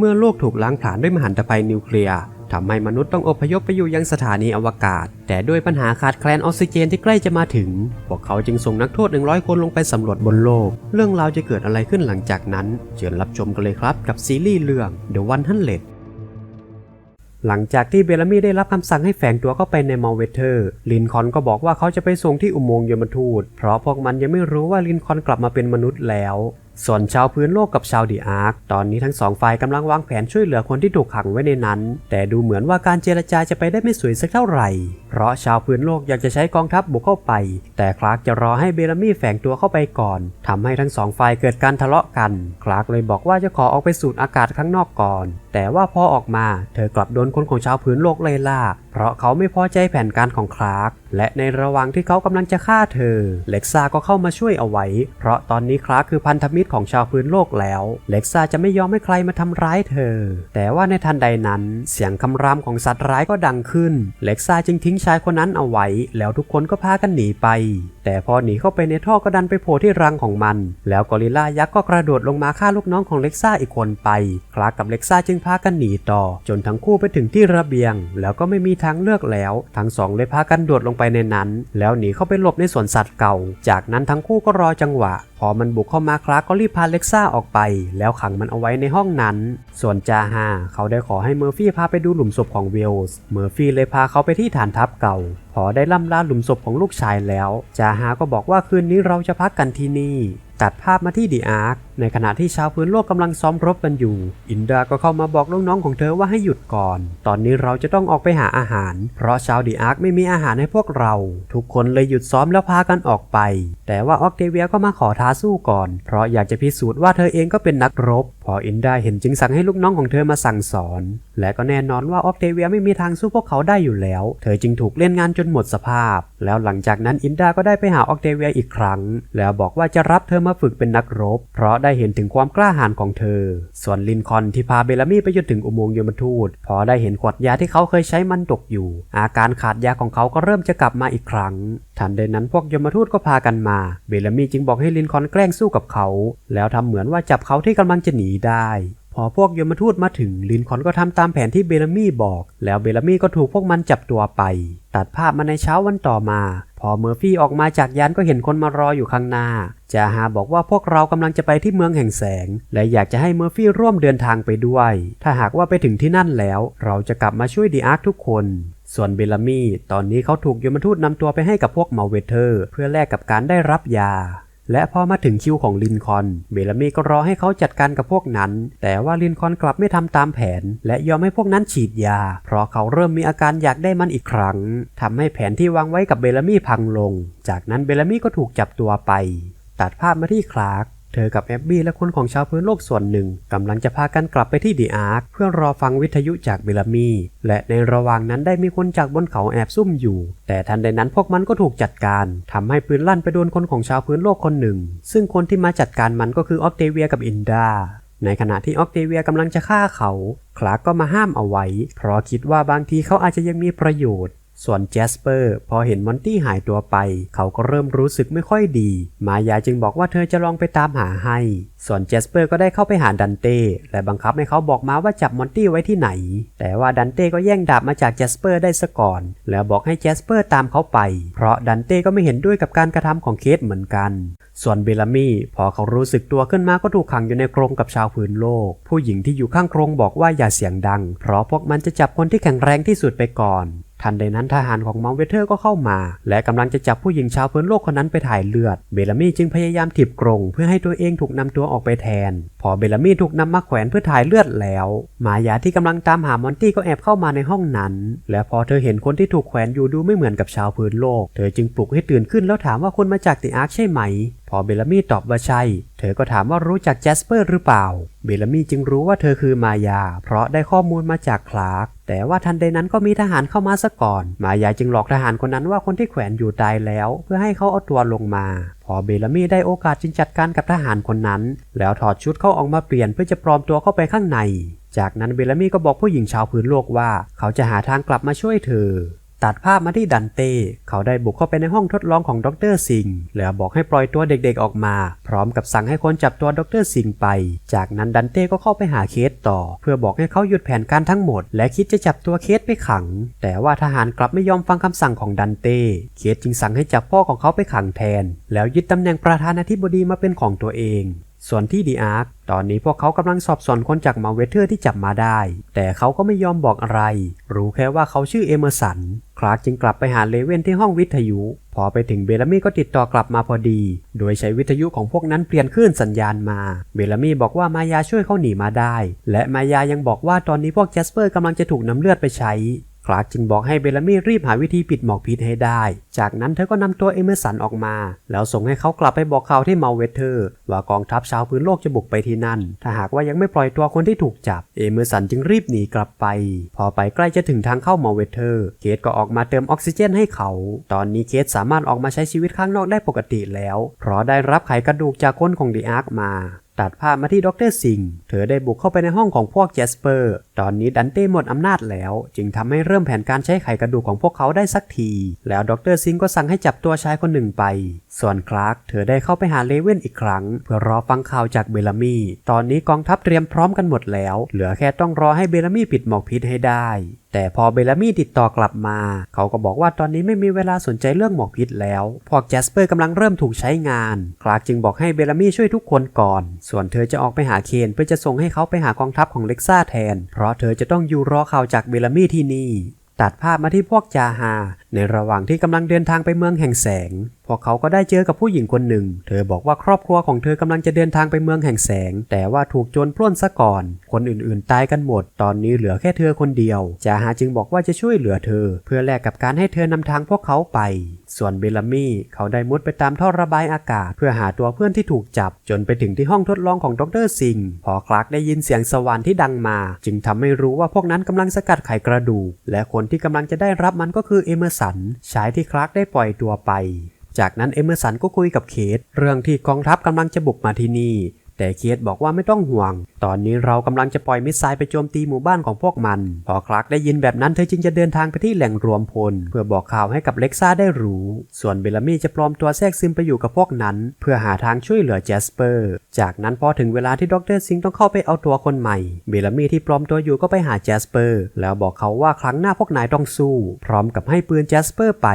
เมื่อโลกถูกล้างผลาญด้วยมหันตภัยนิวเคลียร์ทำให้มนุษย์ต้องอพยพไปอยู่ยังสถานีอวกาศ แต่ด้วยปัญหาขาดแคลนออกซิเจนที่ใกล้จะมาถึง พวกเขาจึงส่งนักโทษ 100 คนลงไปสำรวจบนโลก เรื่องราวจะเกิดอะไรขึ้นหลังจากนั้น เชิญรับชมกันเลยครับกับซีรีส์เรื่อง The One Hundred หลังจากที่เบลลามี่ได้รับคำสั่งให้แฝงตัวเข้าไปในมอลเวเทอร์ ลินคอนก็บอกว่าเขาจะไปส่งที่อุโมงค์ยมทูต เพราะพวกมันยังไม่รู้ว่าลินคอนกลับมาเป็นมนุษย์แล้ว ส่วนชาวพื้นโลกกับชาวดีอาร์คตอนนี้ทั้งสองฝ่ายกำลังวางแผนช่วยเหลือคนที่ถูกขังไว้ในนั้น แต่ดูเหมือนว่าการเจรจาจะไปได้ไม่สวยสักเท่าไหร่ เพราะชาวพื้นโลกอยากจะใช้กองทัพบุกเข้าไป แต่คลาร์กจะรอให้เบลามี่แฝงตัวเข้าไปก่อนทำให้ทั้งสองฝ่ายเกิดการทะเลาะกัน คลาร์กเลยบอกว่าจะขอออกไปสูดอากาศข้างนอกก่อน แต่ว่าพอออกมา เธอกลับโดนคนของชาวพื้นโลกไล่ล่า ราะเขาไม่พอใจแผนการของคลาร์กและในระหว่างที่เขากำลังจะฆ่าเธอ เล็กซ่าก็เข้ามาช่วยเอาไว้ เพราะตอนนี้คลาร์กคือพันธมิตรของชาวพื้นโลกแล้ว เล็กซ่าจะไม่ยอมให้ใครมาทำร้ายเธอ แต่ว่าในทันใดนั้น เสียงคำรามของสัตว์ร้ายก็ดังขึ้น เล็กซ่าจึงทิ้งชายคนนั้นเอาไว้ แล้วทุกคนก็พากันหนีไป แต่พอหนีเข้าไปในท่อก็ดันไปโผล่ที่รังของมัน แล้วกอริลลายักษ์ก็กระโดดลงมาฆ่าลูกน้องของเล็กซ่าอีกคนไป คลาร์กกับเล็กซ่าจึงพากันหนีต่อ จนทั้งคู่ไปถึงที่ระเบียง แล้วก็ไม่มีทางเลือกแล้ว ทั้งสองเลยพากันโดดลงไปในนั้น แล้วหนีเข้าไปหลบในสวนสัตว์เก่า จากนั้นทั้งคู่ก็รอจังหวะ พอมันบุกเข้ามาคลากก็รีบพาเล็กซ่าออกไป แล้วขังมันเอาไว้ในห้องนั้น ส่วนจาฮาเขาได้ขอให้เมอร์ฟี่พาไปดูหลุมศพของเวลส์ เมอร์ฟี่เลยพาเขาไปที่ฐานทัพเก่า พอได้ล่ำลาหลุมศพของลูกชายแล้ว จาฮาก็บอกว่าคืนนี้เราจะพักกันที่นี่ ตัดภาพมาที่ดีอาร์ค ในขณะที่ชาวพื้นโลกกำลังซ้อมรบกันอยู่ อินดาก็เข้ามาบอกลูกน้องของเธอว่าให้หยุดก่อน ตอนนี้เราจะต้องออกไปหาอาหาร เพราะชาวดีอาร์คไม่มีอาหารให้พวกเรา ทุกคนเลยหยุดซ้อมแล้วพากันออกไป แต่ว่าออกเทเวียก็มาขอท้าสู้ก่อน เพราะอยากจะพิสูจน์ว่าเธอเองก็เป็นนักรบ พออินดาเห็นจึงสั่งให้ลูกน้องของเธอมาสั่งสอน และก็แน่นอนว่าออกเทเวียไม่มีทางสู้พวกเขาได้อยู่แล้ว เธอจึงถูกเล่นงานจนหมดสภาพ แล้วหลังจากนั้นอินดาก็ได้ไปหาออกเทเวียอีกครั้ง แล้วบอกว่าจะรับเธอมาฝึกเป็นนักรบ เพราะได้ได้เห็นถึงความกล้าหาญของเธอ ส่วนลินคอนที่พาเบลามี่ไปจนถึงอุโมงค์ยมทูต พอได้เห็นขวดยาที่เขาเคยใช้มันตกอยู่ อาการขาดยาของเขาก็เริ่มจะกลับมาอีกครั้ง ทันใดนั้นพวกยมทูตก็พากันมา เบลามี่จึงบอกให้ลินคอนแกล้งสู้กับเขา แล้วทำเหมือนว่าจับเขาที่กำลังจะหนีได้พอพวกยมทูตมาถึงลินคอนก็ทำตามแผนที่เบลามี่บอก แล้วเบลามี่ก็ถูกพวกมันจับตัวไป ตัดภาพมาในเช้าวันต่อมา พอเมอร์ฟี่ออกมาจากยานก็เห็นคนมารออยู่ข้างหน้า จาฮาบอกว่าพวกเรากำลังจะไปที่เมืองแห่งแสง และอยากจะให้เมอร์ฟี่ร่วมเดินทางไปด้วย ถ้าหากว่าไปถึงที่นั่นแล้ว เราจะกลับมาช่วยดีอาร์คทุกคน ส่วนเบลลามี่ตอนนี้เขาถูกยมทูตนำตัวไปให้กับพวกมาเวเทอร์ เพื่อแลกกับการได้รับยา และพอมาถึงคิวของลินคอน เบลามี่ก็รอให้เขาจัดการกับพวกนั้น แต่ว่าลินคอนกลับไม่ทำตามแผน และยอมให้พวกนั้นฉีดยา เพราะเขาเริ่มมีอาการอยากได้มันอีกครั้งทำให้แผนที่วางไว้กับเบลามี่พังลง จากนั้นเบลามี่ก็ถูกจับตัวไป ตัดภาพมาที่คลาร์ก เธอกับแอบบี้และคนของชาวพื้นโลกส่วนหนึ่งกำลังจะพากันกลับไปที่ดีอาร์คเพื่อรอฟังวิทยุจากเบลามี และในระหว่างนั้นได้มีคนจากบนเขาแอบซุ่มอยู่ แต่ทันใดนั้นพวกมันก็ถูกจัดการทำให้ปืนลั่นไปโดนคนของชาวพื้นโลกคนหนึ่ง ซึ่งคนที่มาจัดการมันก็คือออกเทเวียกับอินดาในขณะที่ออกเทเวียกำลังจะฆ่าเขา คลาร์กก็มาห้ามเอาไว้ เพราะคิดว่าบางทีเขาอาจจะยังมีประโยชน์ ส่วนแจสเปอร์พอเห็นมอนตี้หายตัวไป เขาก็เริ่มรู้สึกไม่ค่อยดี มายาจึงบอกว่าเธอจะลองไปตามหาให้ ส่วนแจสเปอร์ก็ได้เข้าไปหาดันเต้และบังคับให้เขาบอกมาว่าจับมอนตี้ไว้ที่ไหน แต่ว่าดันเต้ก็แย่งดาบมาจากแจสเปอร์ได้ซะก่อน แล้วบอกให้แจสเปอร์ตามเขาไป เพราะดันเต้ก็ไม่เห็นด้วยกับการกระทำของเคสเหมือนกัน ส่วนเบลลามี่พอเขารู้สึกตัวขึ้นมาก็ถูกขังอยู่ในกรงกับชาวพื้นโลก ผู้หญิงที่อยู่ข้างกรงบอกว่าอย่าเสียงดัง เพราะพวกมันจะจับคนที่แข็งแรงที่สุดไปก่อน ทันใดนั้นทหารของมองเวเทอร์ก็เข้ามา และกำลังจะจับผู้หญิงชาวพื้นโลกคนนั้นไปถ่ายเลือด เบลลามี่จึงพยายามถีบกรงเพื่อให้ตัวเองถูกนำตัวออกไปแทน พอเบลลามี่ถูกนำมาแขวนเพื่อถ่ายเลือดแล้วมายาที่กำลังตามหามอนตี้ก็แอบเข้ามาในห้องนั้น และพอเธอเห็นคนที่ถูกแขวนอยู่ดูไม่เหมือนกับชาวพื้นโลก เธอจึงปลุกให้ตื่นขึ้นแล้วถามว่าคุณมาจากติอาร์คใช่ไหม พอเบลามี่ตอบว่าใช่ เธอก็ถามว่ารู้จักแจสเปอร์หรือเปล่า เบลามี่จึงรู้ว่าเธอคือมายา เพราะได้ข้อมูลมาจากคลาร์ก แต่ว่าทันใดนั้นก็มีทหารเข้ามาซะก่อน มายาจึงหลอกทหารคนนั้นว่าคนที่แขวนอยู่ตายแล้ว เพื่อให้เขาเอาตัวลงมา พอเบลามี่ได้โอกาสจึงจัดการกับทหารคนนั้น แล้วถอดชุดเขาออกมาเปลี่ยนเพื่อจะปลอมตัวเข้าไปข้างใน จากนั้นเบลลามี่ก็บอกผู้หญิงชาวพื้นโลกว่า เขาจะหาทางกลับมาช่วยเธอ ตัดภาพมาที่ดันเต้ เขาได้บุกเข้าไปในห้องทดลองของดรซิงแล้วบอกให้ปล่อยตัวเด็กๆออกมา พร้อมกับสั่งให้คนจับตัวดรซิงไป จากนั้นดันเต้ก็เข้าไปหาเคสต่อ เพื่อบอกให้เขาหยุดแผนการทั้งหมด และคิดจะจับตัวเคสไปขัง แต่ว่าทหารกลับไม่ยอมฟังคำสั่งของดันเต้ เคสจึงสั่งให้จับพ่อของเขาไปขังแทน แล้วยึดตำแหน่งประธานาธิบดีมาเป็นของตัวเอง ส่วนที่ดีอาร์คตอนนี้พวกเขากำลังสอบสวนคนจากมาเวเทอร์ที่จับมาได้ แต่เขาก็ไม่ยอมบอกอะไร รู้แค่ว่าเขาชื่อเอเมอร์สัน คลาร์กจึงกลับไปหาเลเว่นที่ห้องวิทยุ พอไปถึงเบลามี่ก็ติดต่อกลับมาพอดี โดยใช้วิทยุของพวกนั้นเปลี่ยนคลื่นสัญญาณมา เบลามี่บอกว่ามายาช่วยเขาหนีมาได้ และมายายังบอกว่าตอนนี้พวกแจสเปอร์กำลังจะถูกน้ำเลือดไปใช้ คลาร์กจึงบอกให้เบลามี่รีบหาวิธีปิดหมอกพิษให้ได้ จากนั้นเธอก็นำตัวเอเมอร์สันออกมา แล้วส่งให้เขากลับไปบอกข่าวที่เมาเวเทอร์ ว่ากองทัพชาวพื้นโลกจะบุกไปที่นั่น ถ้าหากว่ายังไม่ปล่อยตัวคนที่ถูกจับ เอเมอร์สันจึงรีบหนีกลับไป พอไปใกล้จะถึงทางเข้าเมาเวเทอร์ เคสก็ออกมาเติมออกซิเจนให้เขา ตอนนี้เคสสามารถออกมาใช้ชีวิตข้างนอกได้ปกติแล้ว เพราะได้รับไขกระดูกจากคนของดีอาร์คมา ตัดภาพมาที่ด็อกเตอร์ซิง เธอได้บุกเข้าไปในห้องของพวกแจสเปอร์ ตอนนี้ดันเต้หมดอำนาจแล้ว จึงทำให้เริ่มแผนการใช้ไขกระดูกของพวกเขาได้สักที แล้วด็อกเตอร์ซิงก็สั่งให้จับตัวชายคนหนึ่งไป ส่วนคลาร์กเธอได้เข้าไปหาเลเว่นอีกครั้ง เพื่อรอฟังข่าวจากเบลามี่ตอนนี้กองทัพเตรียมพร้อมกันหมดแล้ว เหลือแค่ต้องรอให้เบลามี่ปิดหมอกพิษให้ได้แต่พอเบลลามี่ติดต่อกลับมา เขาก็บอกว่าตอนนี้ไม่มีเวลาสนใจเรื่องหมอกพิษแล้ว พวกแจสเปอร์กำลังเริ่มถูกใช้งาน คลาร์กจึงบอกให้เบลลามี่ช่วยทุกคนก่อน ส่วนเธอจะออกไปหาเคนเพื่อจะส่งให้เขาไปหากองทัพของเล็กซ่าแทน เพราะเธอจะต้องอยู่รอข่าวจากเบลลามี่ที่นี่ ตัดภาพมาที่พวกจาฮาในระหว่างที่กำลังเดินทางไปเมืองแห่งแสง พวกเขาก็ได้เจอกับผู้หญิงคนหนึ่ง เธอบอกว่าครอบครัวของเธอกำลังจะเดินทางไปเมืองแห่งแสง แต่ว่าถูกโจรปล้นซะก่อน คนอื่นๆ ตายกันหมด ตอนนี้เหลือแค่เธอคนเดียวจาฮาจึงบอกว่าจะช่วยเหลือเธอ เพื่อแลกกับการให้เธอนำทางพวกเขาไป ส่วนเบลลามี่เขาได้มุดไปตามท่อระบายอากาศ เพื่อหาตัวเพื่อนที่ถูกจับ จนไปถึงที่ห้องทดลองของดรซิง พอคลาร์กได้ยินเสียงสวรรค์ที่ดังมา จึงทำให้รู้ว่าพวกนั้นกำลังสกัดไขกระดูก และคนที่กำลังจะได้รับมันก็คือเอเมอร์สันชายที่คลาร์กได้ปล่อยตัวไป จากนั้นเอเมอร์สันก็คุยกับเคทเรื่องที่กองทัพกำลังจะบุกมาที่นี่ แต่เคทบอกว่าไม่ต้องห่วง ตอนนี้เรากำลังจะปล่อยมิสไซล์ไปโจมตีหมู่บ้านของพวกมัน พอคลาร์กได้ยินแบบนั้นเธอจึงจะเดินทางไปที่แหล่งรวมพล เพื่อบอกข่าวให้กับเล็กซ่าได้รู้ ส่วนเบลลามี่จะปลอมตัวแทรกซึมไปอยู่กับพวกนั้น เพื่อหาทางช่วยเหลือแจสเปอร์ จากนั้นพอถึงเวลาที่ดรซิงต้องเข้าไปเอาตัวคนใหม่ เบลลามี่ที่ปลอมตัวอยู่ก็ไปหาแจสเปอร์ แล้วบอกเขาว่าครั้งหน้าพวกนายต้องสู้ พร้อมกับให้ปืนแจสเปอร์ไป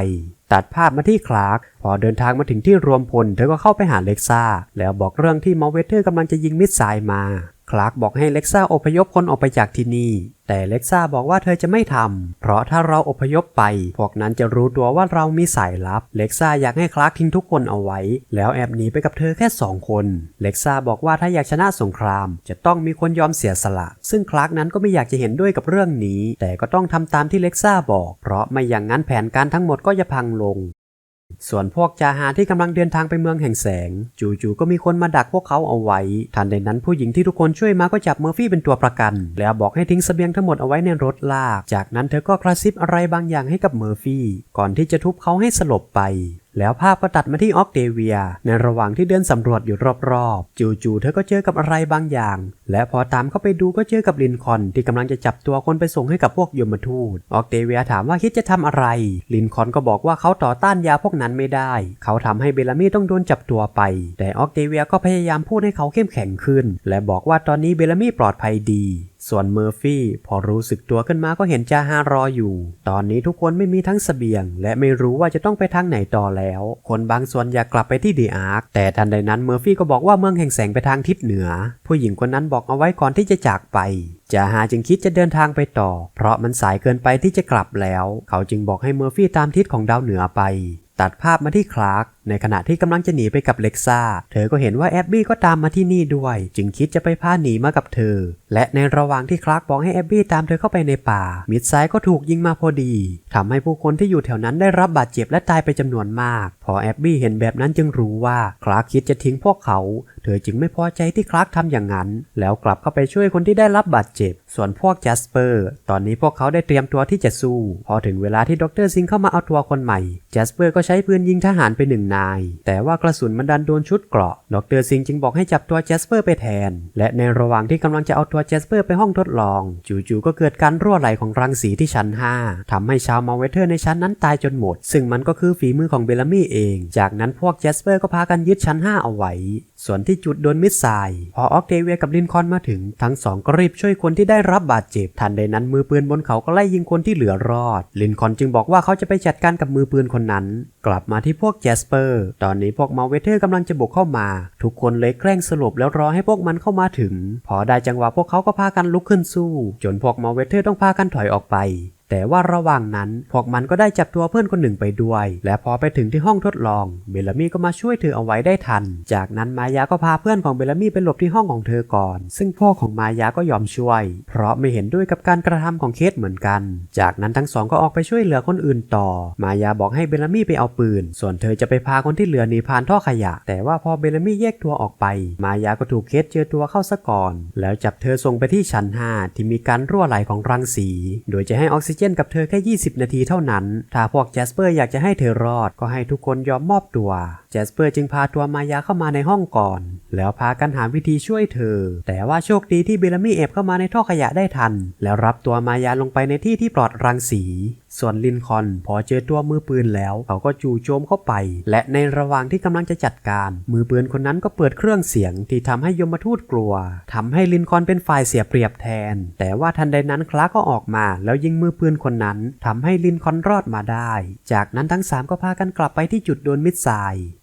ตัดภาพมาที่คลาร์กพอเดินทางมาถึงที่รวมพลเธอก็เข้าไปหาเล็กซ่าแล้วบอกเรื่องที่มอเวเทอร์กำลังจะยิงมิสไซล์มา คลาร์กบอกให้เล็กซ่าอพยพคนออกไปจากที่นี่ แต่เล็กซ่าบอกว่าเธอจะไม่ทำ เพราะถ้าเราอพยพไป พวกนั้นจะรู้ตัวว่าเรามีสายลับ เล็กซ่าอยากให้คลาร์กทิ้งทุกคนเอาไว้ แล้วแอบหนีไปกับเธอแค่สองคน เล็กซ่าบอกว่าถ้าอยากชนะสงคราม จะต้องมีคนยอมเสียสละ ซึ่งคลาร์กนั้นก็ไม่อยากจะเห็นด้วยกับเรื่องนี้ แต่ก็ต้องทำตามที่เล็กซ่าบอก เพราะไม่อย่างนั้นแผนการทั้งหมดก็จะพังลง ส่วนพวกจาหาที่กำลังเดินทางไปเมืองแห่งแสง จู่ๆก็มีคนมาดักพวกเขาเอาไว้ ทันใดนั้นผู้หญิงที่ทุกคนช่วยมาก็จับเมอร์ฟี่เป็นตัวประกัน แล้วบอกให้ทิ้งเสบียงทั้งหมดเอาไว้ในรถลาก จากนั้นเธอก็กระซิบอะไรบางอย่างให้กับเมอร์ฟี่ ก่อนที่จะทุบเขาให้สลบไป แล้วภาพก็ตัดมาที่ออกเดเวีย ในระหว่างที่เดินสำรวจอยู่รอบๆ จู่ๆเธอก็เจอกับอะไรบางอย่าง และพอตามเข้าไปดูก็เจอกับลินคอนที่กำลังจะจับตัวคนไปส่งให้กับพวกยมทูต ออกเดเวียถามว่าคิดจะทำอะไร ลินคอนก็บอกว่าเขาต่อต้านยาพวกนั้นไม่ได้ เขาทำให้เบลามี่ต้องโดนจับตัวไป แต่ออกเดเวียก็พยายามพูดให้เขาเข้มแข็งขึ้น และบอกว่าตอนนี้เบลลามี่ปลอดภัยดี ส่วนเมอร์ฟี่พอรู้สึกตัวขึ้นมาก็เห็นจาฮารออยู่ ตอนนี้ทุกคนไม่มีทั้งเสบียง และไม่รู้ว่าจะต้องไปทางไหนต่อแล้ว คนบางส่วนอยากกลับไปที่ดีอาร์คแต่ทันใดนั้นเมอร์ฟี่ก็บอกว่าเมืองแห่งแสงไปทางทิศเหนือ ผู้หญิงคนนั้นบอกเอาไว้ก่อนที่จะจากไปจาฮาจึงคิดจะเดินทางไปต่อ เพราะมันสายเกินไปที่จะกลับแล้ว เขาจึงบอกให้เมอร์ฟี่ตามทิศของดาวเหนือไป ตัดภาพมาที่คลาร์ก ในขณะที่กำลังจะหนีไปกับเล็กซ่า เธอก็เห็นว่าแอบบี้ก็ตามมาที่นี่ด้วย จึงคิดจะไปพาหนีมากับเธอ และในระหว่างที่คลาร์กบอกให้แอบบี้ตามเธอเข้าไปในป่า มิดไซด์ก็ถูกยิงมาพอดีทำให้ผู้คนที่อยู่แถวนั้นได้รับบาดเจ็บและตายไปจำนวนมาก พอแอบบี้เห็นแบบนั้นจึงรู้ว่าคลาร์กคิดจะทิ้งพวกเขา เธอจึงไม่พอใจที่คลาร์กทำอย่างนั้น แล้วกลับเข้าไปช่วยคนที่ได้รับบาดเจ็บ ส่วนพวกแจสเปอร์ ตอนนี้พวกเขาได้เตรียมตัวที่จะสู้ พอถึงเวลาที่ดรซิงเข้ามาเอาตัวคนใหม่แจสเปอร์ก็ใช้ปืนยิงทหารไปหนึ่งนาย แต่ว่ากระสุนมันดันโดนชุดเกราะ ดรซิงจึงบอกให้จับตัวแจสเปอร์ไปแทน และในระหว่างที่กำลังจะเอาตัวแจสเปอร์ไปห้องทดลอง จู่ๆก็เกิดการรั่วไหลของรังสีที่ชั้น 5ทำให้ชาวมาเวเทอร์ในชั้นนั้นตายจนหมด ซึ่งมันก็คือฝีมือของเบลลามี่เอง จากนั้นพวกแจสเปอร์ก็พากันยึดชั้น 5 เอาไว้ ส่วนที่จุดโดนมิสไซล์พอออกเทเวียกับลินคอนมาถึง ทั้งสองก็รีบช่วยคนที่ได้รับบาดเจ็บ ทันใดนั้นมือปืนบนเขาก็ไล่ยิงคนที่เหลือรอด ลินคอนจึงบอกว่าเขาจะไปจัดการกับมือปืนคนนั้น กลับมาที่พวกแจสเปอร์ตอนนี้พวกมาเวเทอร์กำลังจะบุกเข้ามา ทุกคนเลยแกล้งสลบแล้วรอให้พวกมันเข้ามาถึง พอได้จังหวะพวกเขาก็พากันลุกขึ้นสู้ จนพวกมาเวเทอร์ต้องพากันถอยออกไป แต่ว่าระหว่างนั้นพวกมันก็ได้จับตัวเพื่อนคนหนึ่งไปด้วย และพอไปถึงที่ห้องทดลองเบลลามี่ก็มาช่วยเธอเอาไว้ได้ทัน จากนั้นมายาก็พาเพื่อนของเบลลามี่ไปหลบที่ห้องของเธอก่อน ซึ่งพ่อของมายาก็ยอมช่วย เพราะไม่เห็นด้วยกับการกระทำของเคสเหมือนกัน จากนั้นทั้งสองก็ออกไปช่วยเหลือคนอื่นต่อ มายาบอกให้เบลลามี่ไปเอาปืน ส่วนเธอจะไปพาคนที่เหลือหนีผ่านท่อขยะ แต่ว่าพอเบลลามี่แยกตัวออกไป มายาก็ถูกเคสเจอตัวเข้าซะก่อน แล้วจับเธอส่งไปที่ชั้น5ที่มีการรั่วไหลของรังสี โดยจะให้ออกซิเจนกับเธอแค่ 20 นาทีเท่านั้น ถ้าพวกแจสเปอร์อยากจะให้เธอรอดก็ให้ทุกคนยอมมอบตัว แจสเปอร์จึงพาตัวมายาเข้ามาในห้องก่อน แล้วพากันหาวิธีช่วยเธอ แต่ว่าโชคดีที่เบลลามี่แอบเข้ามาในท่อขยะได้ทัน แล้วรับตัวมายาลงไปในที่ที่ปลอดรังสี ส่วนลินคอนพอเจอตัวมือปืนแล้วเขาก็จู่โจมเข้าไป และในระหว่างที่กำลังจะจัดการ มือปืนคนนั้นก็เปิดเครื่องเสียงที่ทำให้ยมทูตกลัวทำให้ลินคอนเป็นฝ่ายเสียเปรียบแทน แต่ว่าทันใดนั้นคลาก็ออกมา แล้วยิงมือปืนคนนั้นทำให้ลินคอนรอดมาได้ จากนั้นทั้งสามก็พากันกลับไปที่จุดโดนมิดไซ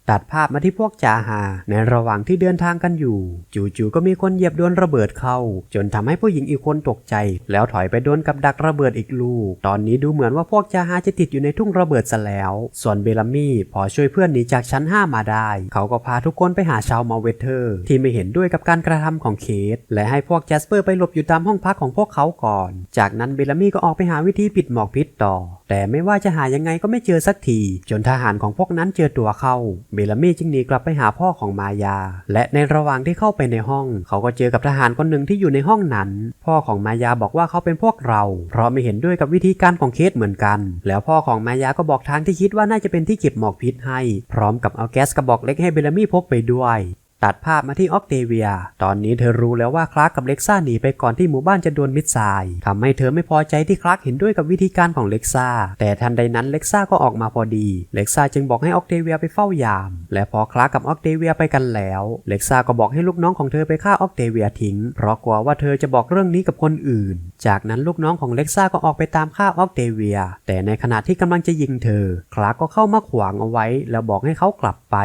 ตัดภาพมาที่พวกจาฮาในระหว่างที่เดินทางกันอยู่ จู่ๆก็มีคนเหยียบโดนระเบิดเข้า จนทำให้ผู้หญิงอีกคนตกใจ แล้วถอยไปโดนกับดักระเบิดอีกลูก ตอนนี้ดูเหมือนว่าพวกจาฮาจะติดอยู่ในทุ่งระเบิดซะแล้ว ส่วนเบลามี่พอช่วยเพื่อนหนีจากชั้น 5 มาได้ เขาก็พาทุกคนไปหาชาวมาเวเทอร์ ที่ไม่เห็นด้วยกับการกระทำของเคสและให้พวกแจสเปอร์ไปหลบอยู่ตามห้องพักของพวกเขาก่อน จากนั้นเบลามี่ก็ออกไปหาวิธีปิดหมอกพิษต่อ แต่ไม่ว่าจะหายังไงก็ไม่เจอสักที จนทหารของพวกนั้นเจอตัวเข้า เบลามี่จึงหนีกลับไปหาพ่อของมายา และในระหว่างที่เข้าไปในห้อง เขาก็เจอกับทหารคนหนึ่งที่อยู่ในห้องนั้น พ่อของมายาบอกว่าเขาเป็นพวกเรา เพราะไม่เห็นด้วยกับวิธีการของเคสเหมือนกัน แล้วพ่อของมายาก็บอกทางที่คิดว่าน่าจะเป็นที่เก็บหมอกพิษให้ พร้อมกับเอาแก๊สกระบอกเล็กให้เบลลามี่พกไปด้วย ตัดภาพมาที่ออกเตเวีย ตอนนี้เธอรู้แล้วว่าคลาร์กกับเล็กซ่าหนีไปก่อนที่หมู่บ้านจะโดนมิดไซล์ทำให้เธอไม่พอใจที่คลาร์กเห็นด้วยกับวิธีการของเล็กซ่า แต่ทันใดนั้นเล็กซ่าก็ออกมาพอดี เล็กซ่าจึงบอกให้ออกเตเวียไปเฝ้ายาม และพอคลาร์กกับออกเตเวียไปกันแล้ว เล็กซ่าก็บอกให้ลูกน้องของเธอไปฆ่าออกเตเวียทิ้ง เพราะกลัวว่าเธอจะบอกเรื่องนี้กับคนอื่น จากนั้นลูกน้องของเล็กซ่าก็ออกไปตามฆ่าออกเตเวีย แต่ในขณะที่กำลังจะยิงเธอ คลาร์กก็เข้ามาขวางเอาไว้ แล้วบอกให้เขากลับไป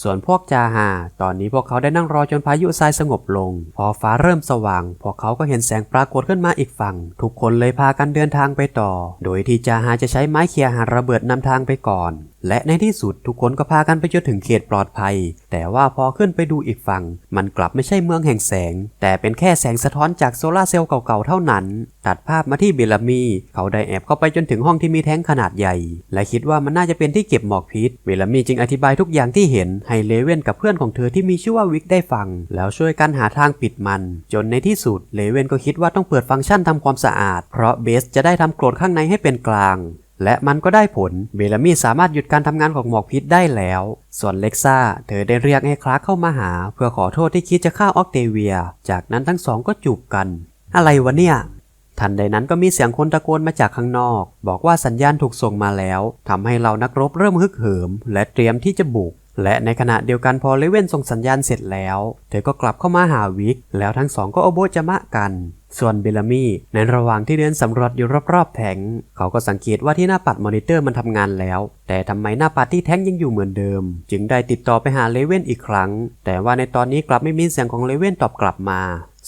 ส่วนพวกจาฮาตอนนี้พวกเขาได้นั่งรอจนพายุทรายสงบลง พอฟ้าเริ่มสว่าง พวกเขาก็เห็นแสงปรากฏขึ้นมาอีกฝั่ง ทุกคนเลยพากันเดินทางไปต่อ โดยที่จาฮาจะใช้ไม้เคียหาระเบิดนำทางไปก่อน และในที่สุดทุกคนก็พากันไปจนถึงเขตปลอดภัย แต่ว่าพอขึ้นไปดูอีกฝั่ง มันกลับไม่ใช่เมืองแห่งแสง แต่เป็นแค่แสงสะท้อนจากโซลาร์เซลล์เก่าๆเท่านั้น ตัดภาพมาที่เบลลามี เขาได้แอบเข้าไปจนถึงห้องที่มีแท้งขนาดใหญ่ และคิดว่ามันน่าจะเป็นที่เก็บหมอกพิษ เบลลามีจึงอธิบายทุกอย่างที่เห็นให้เลเว่นกับเพื่อนของเธอที่มีชื่อว่าวิกได้ฟัง แล้วช่วยกันหาทางปิดมัน จนในที่สุดเลเว่นก็คิดว่าต้องเปิดฟังก์ชันทำความสะอาด เพราะเบสจะได้ทำกรดข้างในให้เป็นกลาง และมันก็ได้ผล เบลามีสามารถหยุดการทำงานของหมอกพิษได้แล้ว ส่วนเล็กซ่าเธอได้เรียกให้คลาร์กเข้ามาหา เพื่อขอโทษที่คิดจะฆ่าออกเตเวีย จากนั้นทั้งสองก็จูบกัน อะไรวะเนี่ยทันใดนั้นก็มีเสียงคนตะโกนมาจากข้างนอก บอกว่าสัญญาณถูกส่งมาแล้วทำให้เรานักรบเริ่มฮึกเหิม และเตรียมที่จะบุก และในขณะเดียวกันพอเลเว่นส่งสัญญาณเสร็จแล้ว เธอก็กลับเข้ามาหาวิก แล้วทั้งสองก็โอโบจะมะกัน ส่วนเบลามี่ในระหว่างที่เดินสำรวจอยู่รอบๆแทงเขาก็สังเกตว่าที่หน้าปัดมอนิเตอร์มันทำงานแล้ว แต่ทำไมหน้าปัดที่แท้งยังอยู่เหมือนเดิม จึงได้ติดต่อไปหาเลเว่นอีกครั้ง แต่ว่าในตอนนี้กลับไม่มีเสียงของเลเว่นตอบกลับมา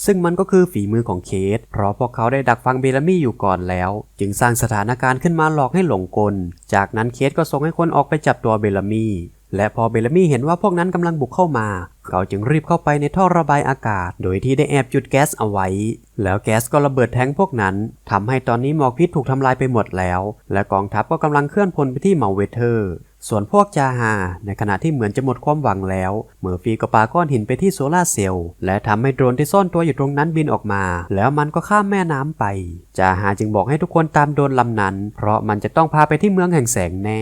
ซึ่งมันก็คือฝีมือของเคส เพราะพวกเขาได้ดักฟังเบลามี่อยู่ก่อนแล้ว จึงสร้างสถานการณ์ขึ้นมาหลอกให้หลงกล จากนั้นเคสก็ส่งให้คนออกไปจับตัวเบลามี่ และพอเบลามี่เห็นว่าพวกนั้นกำลังบุกเข้ามา เขาจึงรีบเข้าไปในท่อระบายอากาศ โดยที่ได้แอบจุดแก๊สเอาไว้ แล้วแก๊สก็ระเบิดแทงพวกนั้นทำให้ตอนนี้หมอกพิษถูกทำลายไปหมดแล้ว และกองทัพก็กำลังเคลื่อนพลไปที่เมาเวเทอร์ ส่วนพวกจาฮาในขณะที่เหมือนจะหมดความหวังแล้ว เมอร์ฟีก็ปาก้อนหินไปที่โซลาเซลล์ และทำให้โดรนที่ซ่อนตัวอยู่ตรงนั้นบินออกมา แล้วมันก็ข้ามแม่น้ำไป จาฮาจึงบอกให้ทุกคนตามโดรนลำนั้น เพราะมันจะต้องพาไปที่เมืองแห่งแสงแน่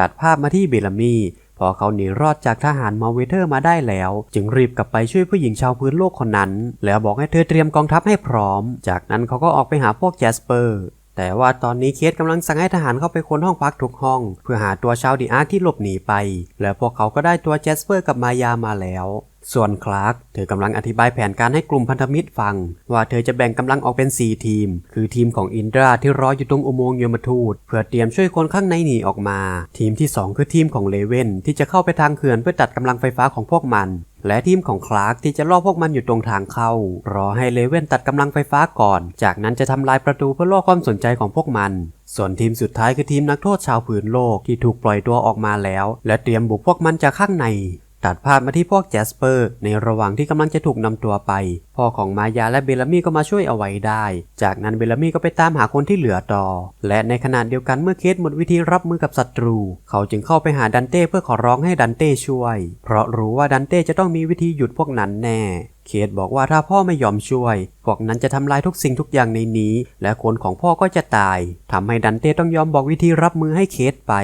ตัดภาพมาที่เบลลามี พอเขาหนีรอดจากทหารมาเวเทอร์มาได้แล้ว จึงรีบกลับไปช่วยผู้หญิงชาวพื้นโลกคนนั้น แล้วบอกให้เธอเตรียมกองทัพให้พร้อม จากนั้นเขาก็ออกไปหาพวกแจสเปอร์แต่ว่าตอนนี้เคสกำลังสั่งให้ทหารเข้าไปค้นห้องพักทุกห้อง เพื่อหาตัวชาวดีอาร์ที่หลบหนีไป แล้วพวกเขาก็ได้ตัวแจสเปอร์กับมายามาแล้ว ส่วนคลาร์กเธอกำลังอธิบายแผนการให้กลุ่มพันธมิตรฟัง ว่าเธอจะแบ่งกำลังออกเป็น 4 ทีม คือทีมของอินดราที่รออยู่ตรงอุโมงค์ยมทูต เพื่อเตรียมช่วยคนข้างในหนีออกมา ทีมที่ 2 คือทีมของเลเว่นที่จะเข้าไปทางเขื่อนเพื่อตัดกำลังไฟฟ้าของพวกมันและทีมของคลาร์กที่จะล่อพวกมันอยู่ตรงทางเข้า รอให้เลเว่นตัดกำลังไฟฟ้าก่อน จากนั้นจะทำลายประตูเพื่อล่อความสนใจของพวกมัน ส่วนทีมสุดท้ายคือทีมนักโทษชาวผืนโลกที่ถูกปล่อยตัวออกมาแล้ว และเตรียมบุกพวกมันจากข้างใน ตัดภาพมาที่พวกแจสเปอร์ ในระหว่างที่กำลังจะถูกนำตัวไป พ่อของมายาและเบลลามี่ก็มาช่วยเอาไว้ได้ จากนั้นเบลลามี่ก็ไปตามหาคนที่เหลือต่อ และในขณะเดียวกันเมื่อเคสหมดวิธีรับมือกับศัตรู เขาจึงเข้าไปหาดันเต้เพื่อขอร้องให้ดันเต้ช่วย เพราะรู้ว่าดันเต้จะต้องมีวิธีหยุดพวกนั้นแน่เคสบอกว่าถ้าพ่อไม่ยอมช่วย พวกนั้นจะทำลายทุกสิ่งทุกอย่างในนี้ และคนของพ่อก็จะตาย ทำให้ดันเต้ต้องยอมบอกวิธีรับมือให้เคสไป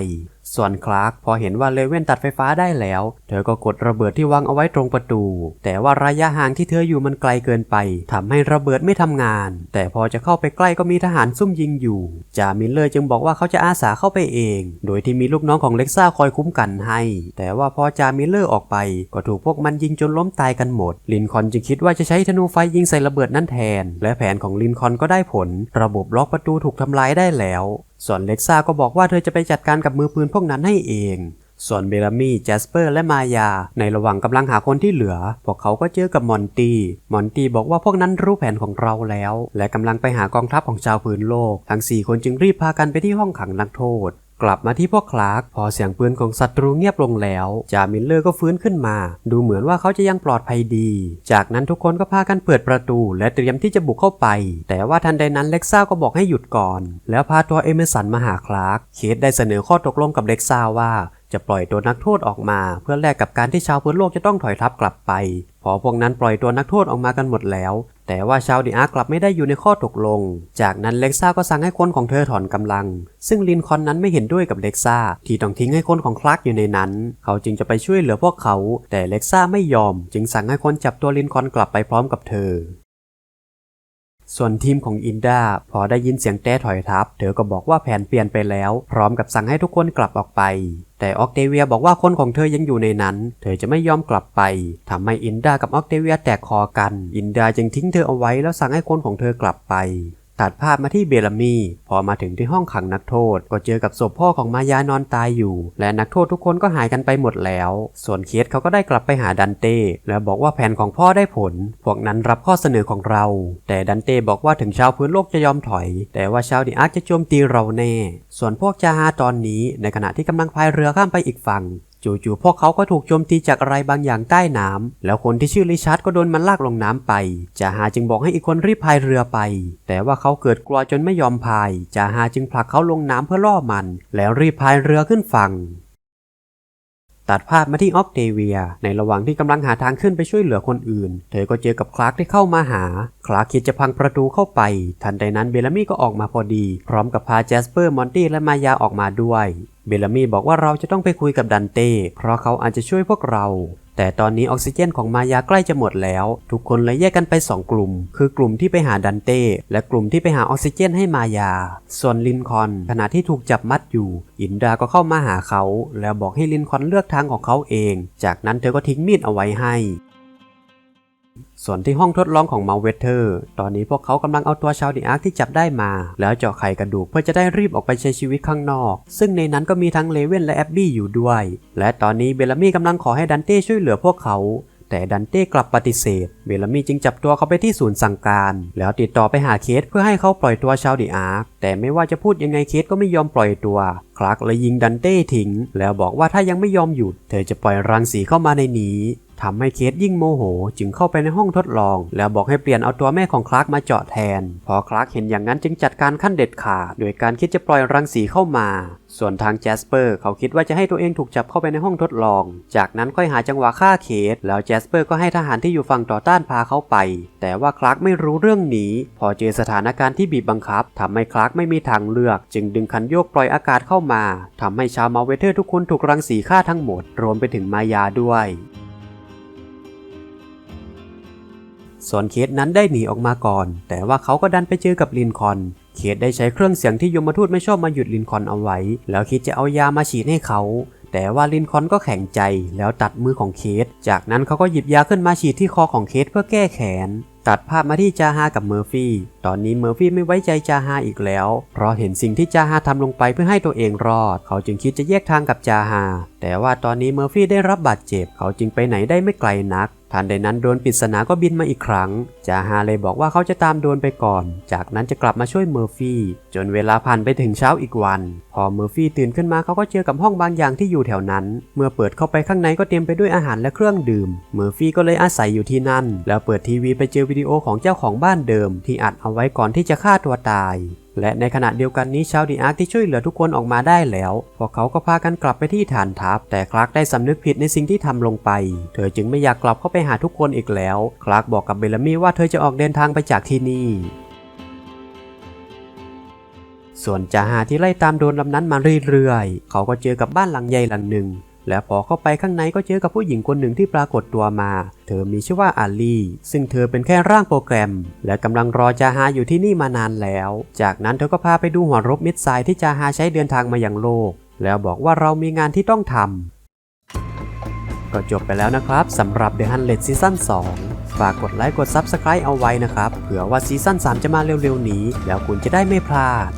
ส่วนคลาร์กพอเห็นว่าเลเว่นตัดไฟฟ้าได้แล้ว เธอก็กดระเบิดที่วางเอาไว้ตรงประตู แต่ว่าระยะห่างที่เธออยู่มันไกลเกินไปทำให้ระเบิดไม่ทำงาน แต่พอจะเข้าไปใกล้ก็มีทหารซุ่มยิงอยู่ จามิลเลอร์จึงบอกว่าเขาจะอาสาเข้าไปเอง โดยที่มีลูกน้องของเล็กซ่าคอยคุ้มกันให้ แต่ว่าพอจามิลเลอร์ออกไป ก็ถูกพวกมันยิงจนล้มตายกันหมด ลินคอนจึงคิดว่าจะใช้ธนูไฟยิงใส่ระเบิดนั่นแทน และแผนของลินคอนก็ได้ผล ระบบล็อกประตูถูกทำลายได้แล้วส่วนเล็กซ่าก็บอกว่าเธอจะไปจัดการกับมือปืนพวกนั้นให้เอง ส่วนเบลลามี่แจสเปอร์และมายา ในระหว่างกำลังหาคนที่เหลือ พวกเขาก็เจอกับมอนตี้ มอนตี้บอกว่าพวกนั้นรู้แผนของเราแล้ว และกำลังไปหากองทัพของชาวพื้นโลก ทั้ง 4 คนจึงรีบพากันไปที่ห้องขังนักโทษ กลับมาที่พวกคลาร์กพอเสียงปืนของศัตรูเงียบลงแล้วจามิลเลอร์ก็ฟื้นขึ้นมา ดูเหมือนว่าเขาจะยังปลอดภัยดี จากนั้นทุกคนก็พากันเปิดประตู และเตรียมที่จะบุกเข้าไป แต่ว่าทันใดนั้นเล็กซ่าก็บอกให้หยุดก่อน แล้วพาตัวเอเมสันมาหาคลาร์กเคสได้เสนอข้อตกลงกับเล็กซ่าว่า จะปล่อยตัวนักโทษออกมา เพื่อแลกกับการที่ชาวพื้นโลกจะต้องถอยทัพกลับไป พอพวกนั้นปล่อยตัวนักโทษออกมากันหมดแล้ว แต่ว่าชาวดีอาร์กลับไม่ได้อยู่ในข้อตกลง จากนั้นเล็กซ่าก็สั่งให้คนของเธอถอนกำลัง ซึ่งลินคอนนั้นไม่เห็นด้วยกับเล็กซ่าที่ต้องทิ้งให้คนของคลาร์กอยู่ในนั้น เขาจึงจะไปช่วยเหลือพวกเขา แต่เล็กซ่าไม่ยอม จึงสั่งให้คนจับตัวลินคอนกลับไปพร้อมกับเธอ ส่วนทีมของอินดาพอได้ยินเสียงแต้ถอยทับ เธอก็บอกว่าแผนเปลี่ยนไปแล้ว พร้อมกับสั่งให้ทุกคนกลับออกไป แต่ออกเตเวียบอกว่าคนของเธอยังอยู่ในนั้น เธอจะไม่ยอมกลับไปทำให้อินดากับออกเตเวียแตกคอกัน อินดาจึงทิ้งเธอเอาไว้แล้วสั่งให้คนของเธอกลับไป ตัดภาพมาที่เบลามี พอมาถึงที่ห้องขังนักโทษ ก็เจอกับศพพ่อของมายานอนตายอยู่ และนักโทษทุกคนก็หายกันไปหมดแล้ว ส่วนเคสเขาก็ได้กลับไปหาดันเต้แล้วบอกว่าแผนของพ่อได้ผล พวกนั้นรับข้อเสนอของเรา แต่ดันเต้บอกว่าถึงชาวพื้นโลกจะยอมถอย แต่ว่าชาวดีอาร์จะโจมตีเราแน่ ส่วนพวกจาฮาตอนนี้ในขณะที่กำลังพายเรือข้ามไปอีกฝั่ง จู่ๆพวกเขาก็ถูกโจมตีจากอะไรบางอย่างใต้น้ำแล้วคนที่ชื่อริชาร์ดก็โดนมันลากลงน้ำไปจ่าฮาจึงบอกให้อีกคนรีบพายเรือไป แต่ว่าเขาเกิดกลัวจนไม่ยอมพายจ่าฮาจึงผลักเขาลงน้ำเพื่อล่อมัน แล้วรีบพายเรือขึ้นฝั่ง ตัดภาพมาที่ออกเทเวียในระหว่างที่กำลังหาทางขึ้นไปช่วยเหลือคนอื่น เธอก็เจอกับคลาร์กที่เข้ามาหา คลาร์กคิดจะพังประตูเข้าไป ทันใดนั้นเบลลามี่ก็ออกมาพอดี พร้อมกับพาแจสเปอร์มอนตี้และมายาออกมาด้วย เบลลามี่บอกว่าเราจะต้องไปคุยกับดันเต้เพราะเขาอาจจะช่วยพวกเรา แต่ตอนนี้ออกซิเจนของมายาใกล้จะหมดแล้ว ทุกคนเลยแยกกันไป 2 กลุ่ม คือกลุ่มที่ไปหาดันเต้ และกลุ่มที่ไปหาออกซิเจนให้มายา ส่วนลินคอนขณะที่ถูกจับมัดอยู่ อินดาก็เข้ามาหาเขา แล้วบอกให้ลินคอนเลือกทางของเขาเอง จากนั้นเธอก็ทิ้งมีดเอาไว้ให้ ส่วนที่ห้องทดลองของมาเวเทอร์ ตอนนี้พวกเขากำลังเอาตัวชาวดีอาร์คที่จับได้มา แล้วเจาะไข่กระดูกเพื่อจะได้รีบออกไปใช้ชีวิตข้างนอก ซึ่งในนั้นก็มีทั้งเลเว่นและแอบบี้อยู่ด้วย และตอนนี้เบลลามี่กำลังขอให้ดันเต้ช่วยเหลือพวกเขาแต่ดันเต้กลับปฏิเสธ เบลลามี่จึงจับตัวเขาไปที่ศูนย์สั่งการ แล้วติดต่อไปหาเคสเพื่อให้เขาปล่อยตัวชาวดีอาร์ค แต่ไม่ว่าจะพูดยังไงเคสก็ไม่ยอมปล่อยตัว คลาร์กเลยยิงดันเต้ทิ้ง แล้วบอกว่าถ้ายังไม่ยอมหยุด เธอจะปล่อยรังสีเข้ามาในนี้ ทำให้เคสยิ่งโมโห จึงเข้าไปในห้องทดลอง แล้วบอกให้เปลี่ยนเอาตัวแม่ของคลาร์กมาเจาะแทน พอคลาร์กเห็นอย่างนั้นจึงจัดการขั้นเด็ดขาดโดยการคิดจะปล่อยรังสีเข้ามา ส่วนทางแจสเปอร์เขาคิดว่าจะให้ตัวเองถูกจับเข้าไปในห้องทดลอง จากนั้นค่อยหาจังหวะฆ่าเคส แล้วแจสเปอร์ก็ให้ทหารที่อยู่ฝั่งต่อต้านพาเขาไป แต่ว่าคลาร์กไม่รู้เรื่องนี้ พอเจอสถานการณ์ที่บีบบังคับทำให้คลาร์กไม่มีทางเลือก จึงดึงคันโยกปล่อยอากาศเข้ามาทำให้ชาวมาเวเทอร์ทุกคนถูกรังสีฆ่าทั้งหมด รวมไปถึงมายาด้วย ส่วนเคสนั้นได้หนีออกมาก่อน แต่ว่าเขาก็ดันไปเจอกับลินคอน เคสได้ใช้เครื่องเสียงที่ยมทูตไม่ชอบมาหยุดลินคอนเอาไว้ แล้วคิดจะเอายามาฉีดให้เขา แต่ว่าลินคอนก็แข็งใจแล้วตัดมือของเคส จากนั้นเขาก็หยิบยาขึ้นมาฉีดที่คอของเคสเพื่อแก้แขนตัดภาพมาที่จาฮากับเมอร์ฟี่ ตอนนี้เมอร์ฟี่ไม่ไว้ใจจาฮาอีกแล้ว เพราะเห็นสิ่งที่จาฮาทำลงไปเพื่อให้ตัวเองรอด เขาจึงคิดจะแยกทางกับจาฮา แต่ว่าตอนนี้เมอร์ฟี่ได้รับบาดเจ็บ เขาจึงไปไหนได้ไม่ไกลนัก ทันใดนั้นโดนปริศนาก็บินมาอีกครั้ง จาฮาเลยบอกว่าเขาจะตามโดนไปก่อน จากนั้นจะกลับมาช่วยเมอร์ฟี่ จนเวลาผ่านไปถึงเช้าอีกวัน พอเมอร์ฟี่ตื่นขึ้นมาเขาก็เจอกับห้องบางอย่างที่อยู่แถวนั้น เมื่อเปิดเข้าไปข้างในก็เต็มไปด้วยอาหารและเครื่องดื่ม เมอร์ฟี่ก็เลยอาศัยอยู่ที่นั่น แล้วเปิดทีวีไปเจอวิดีโอของเจ้าของบ้านเดิม ที่อัดเอาไว้ก่อนที่จะฆ่าตัวตายและในขณะเดียวกันนี้ชาวดีอาร์คที่ช่วยเหลือทุกคนออกมาได้แล้ว พวกเขาก็พากันกลับไปที่ฐานทัพ แต่คลาร์กได้สำนึกผิดในสิ่งที่ทำลงไป เธอจึงไม่อยากกลับเข้าไปหาทุกคนอีกแล้ว คลาร์กบอกกับเบลลามี่ว่าเธอจะออกเดินทางไปจากที่นี่ ส่วนจ่าฮาที่ไล่ตามโดนลำนั้นมาเรื่อยๆ เขาก็เจอกับบ้านหลังใหญ่หลังหนึ่ง และพอเข้าไปข้างในก็เจอกับผู้หญิงคนหนึ่งที่ปรากฏตัวมา เธอมีชื่อว่าอาลีซึ่งเธอเป็นแค่ร่างโปรแกรม และกำลังรอจาฮาอยู่ที่นี่มานานแล้ว จากนั้นเธอก็พาไปดูหัวรบมิดไซที่จาฮาใช้เดินทางมาอยังโลก แล้วบอกว่าเรามีงานที่ต้องทำก็จบไปแล้วนะครับสำหรับ The 100ซีซั่น2 ฝากกดไลค์กด Subscribe เอาไว้นะครับ เผื่อว่าซีซั่น3 จะมาเร็วๆนี้ แล้วคุณจะได้ไม่พลาด